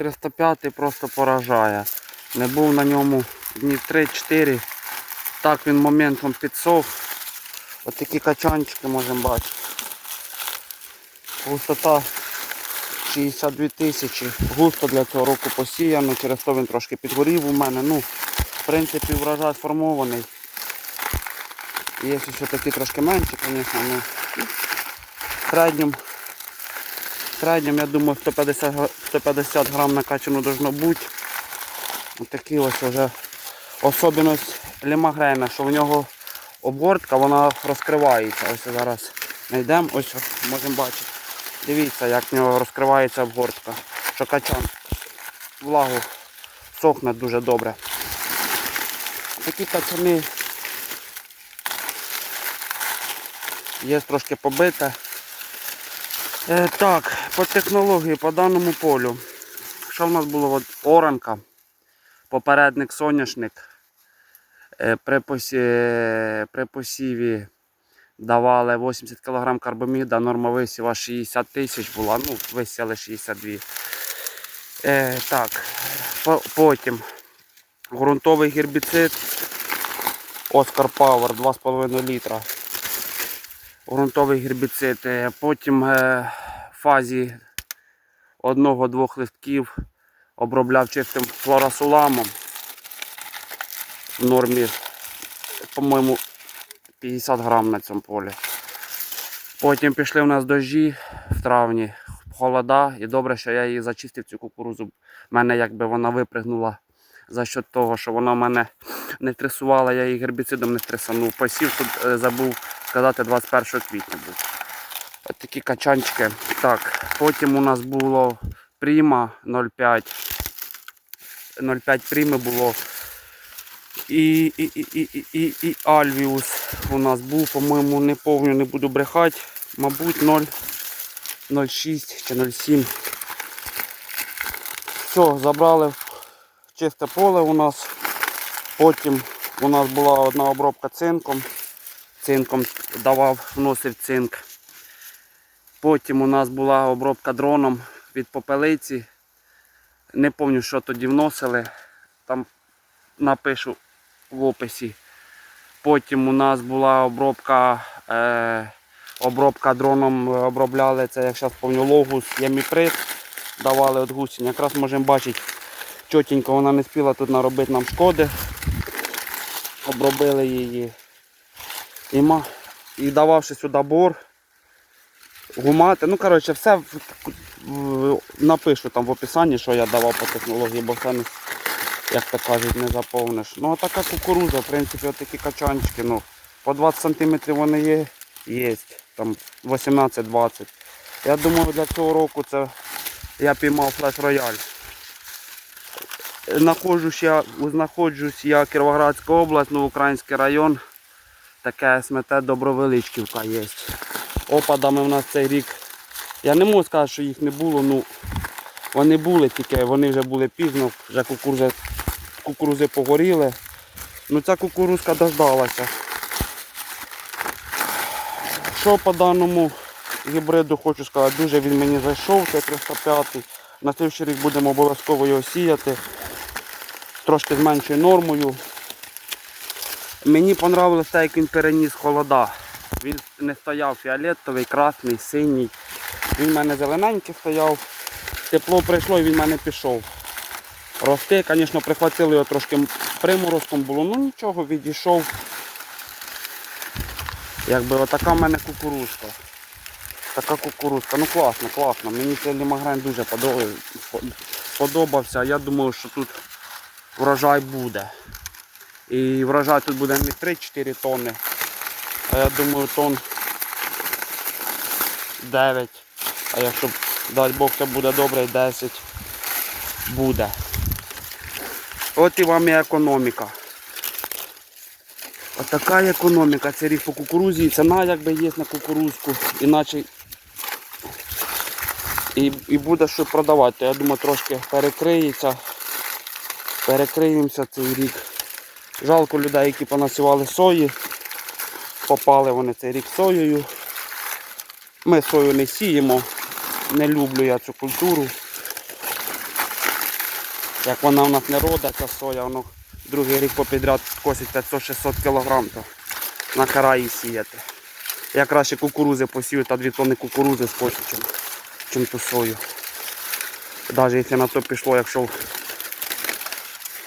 305 просто поражає. Не був на ньому днів 3-4. Так він моментом підсох. Ось такі качанчики можемо бачити. Густота 62 тисячі. Густо для цього року посіяно, через то він трошки підгорів у мене. Ну, в принципі, врожай сформований. Є ще такі трошки менші, звісно, ну в середньому, середньому, я думаю, 150, гра- 150 грам накачано должно бути. Ось такі ось вже особливість лімагрена, що в нього обгортка вона розкривається. Ось зараз знайдемо, ось можемо бачити. Дивіться, як в нього розкривається обгортка. Що качан влагу сохне дуже добре. Такі качани є трошки побите. Е, так, по технології, по даному полю. Що в нас було? От оранка, попередник соняшник. Е, при, посі... при посіві давали 80 кг карбаміда, норма висіва 60 тисяч була, ну, висіли 62. Е, так, потім ґрунтовий гербіцид Оскар Power 2,5 літра. Ґрунтовий гербіцид. Е, Потім е, в фазі одного-двох листків обробляв чистим флорасуламом в нормі, по-моєму, 50 грам на цьому полі. Потім пішли в нас дощі в травні, холода, і добре, що я її зачистив цю кукурузу. У мене якби вона випригнула за счет того, що вона мене не стресувала, я її гербіцидом не стресанув. Посів тут е, забув сказати 21 квітня був. От такі качанчики. Так, потім у нас було Пріма 0,5. 0,5 Пріми було. І, і, і, і, і, і, Альвіус у нас був, по-моєму, не повню, не буду брехати. Мабуть, 0, 0,6 чи 0,7. Все, забрали чисте поле у нас. Потім у нас була одна обробка цинком. Цинком давав, вносив цинк. Потім у нас була обробка дроном від попелиці. Не пам'ятаю, що тоді вносили. Там напишу в описі. Потім у нас була обробка, е, обробка дроном е, обробляли це, як зараз пам'ятаю, логус, яміприт давали від гусінь. Якраз можемо бачити, чотенько вона не спіла тут наробити нам шкоди. Обробили її. І, і дававши сюди бор, гумати. Ну, коротше, все в, в- напишу там в описанні, що я давав по технології, бо все як то кажуть, не заповниш. Ну, а така кукуруза, в принципі, отакі качанчики, ну, по 20 см вони є, є, там 18-20. Я думаю, для цього року це я піймав флеш рояль. Знаходжусь я, знаходжусь я Кіровоградська область, ну, Український район. Таке СМТ Добровеличківка є. Опадами в нас цей рік. Я не можу сказати, що їх не було, ну вони були тільки, вони вже були пізно, вже кукурузи, кукурузи погоріли. Ну ця кукурузка дождалася. Що по даному гібриду хочу сказати, дуже він мені зайшов, це 305 На слідчий рік будемо обов'язково його сіяти. Трошки з нормою. Мені те, як він переніс холода. Він не стояв фіолетовий, красний, синій. Він в мене зелененький стояв. Тепло прийшло і він в мене пішов. Рости, звісно, прихватили його трошки приморозком було, ну нічого, відійшов. Якби отака в мене кукурузка. Така кукурузка. Ну класно, класно. Мені цей лімагрен дуже подобав- сподобався. Я думаю, що тут врожай буде. І врожай тут буде не 3-4 тонни. А я думаю тонн 9. А якщо дай Бог все буде добре, 10 буде. От і вам і економіка. Отака економіка. Це рік по кукурузі. Ціна якби є на кукурузку. Іначе і, і буде що продавати. Я думаю, трошки перекриється. Перекриємося цей рік. Жалко людей, які понасівали сої. Попали вони цей рік соєю. Ми сою не сіємо. Не люблю я цю культуру. Як вона у нас не рода, ця соя, воно другий рік попідряд косить 500-600 кг, на кара її сіяти. Я краще кукурузи посію та 2 тонни кукурузи скочу, чим, чим ту сою. Навіть якщо на то пішло, якщо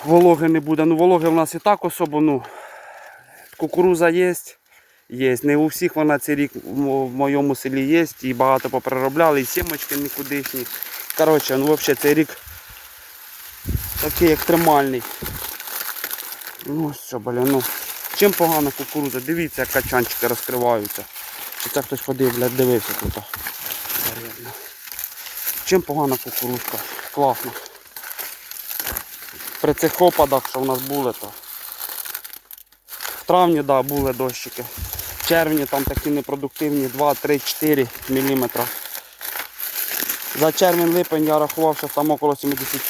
вологи не буде. Ну вологи в нас і так особо, ну, кукуруза є. Є. Не у всіх вона цей рік в моєму селі є. І багато попереробляли, і сімочки нікудишні. Коротше, ну взагалі цей рік такий екстремальний. Ну що, блін, ну. Чим погана кукурудза? Дивіться, як качанчики розкриваються. Чи це хтось ходив, блядь, дивився тут. Чим погана кукурудзка? Класно. При цих опадах, що в нас були, то в травні да, були дощики. В червні там такі непродуктивні 2, 3, 4 мм. За червень-липень я рахував, що там около 70.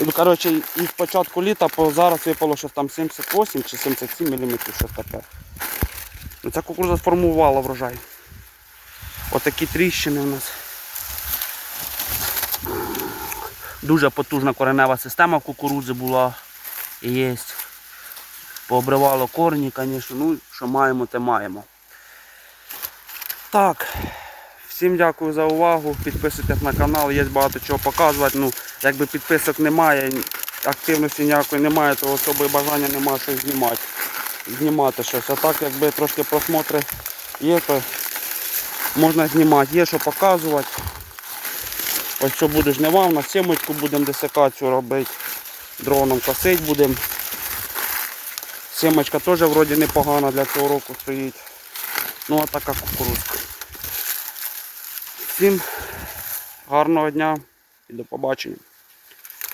Ну, Коротше, із початку літа по зараз випало, що там 78 чи 77 мм, щось таке. Ну, ця кукурудза сформувала врожай. Отакі тріщини у нас. Дуже потужна коренева система кукурудзи була і є. Пообривало корні, звісно, ну що маємо, те маємо. Так, всім дякую за увагу. Підписуйтесь на канал, є багато чого показувати. Ну, якби підписок немає, активності ніякої немає, то особи бажання немає щось знімати. Знімати щось. А так якби трошки просмотри є, то можна знімати, є що показувати. Ось що буде жнива, на сімочку будемо десикацію робити, дроном косити будемо. Сімочка теж вроді непогана для цього року стоїть. Ну а така кукурузка. Всім гарного дня і до побачення.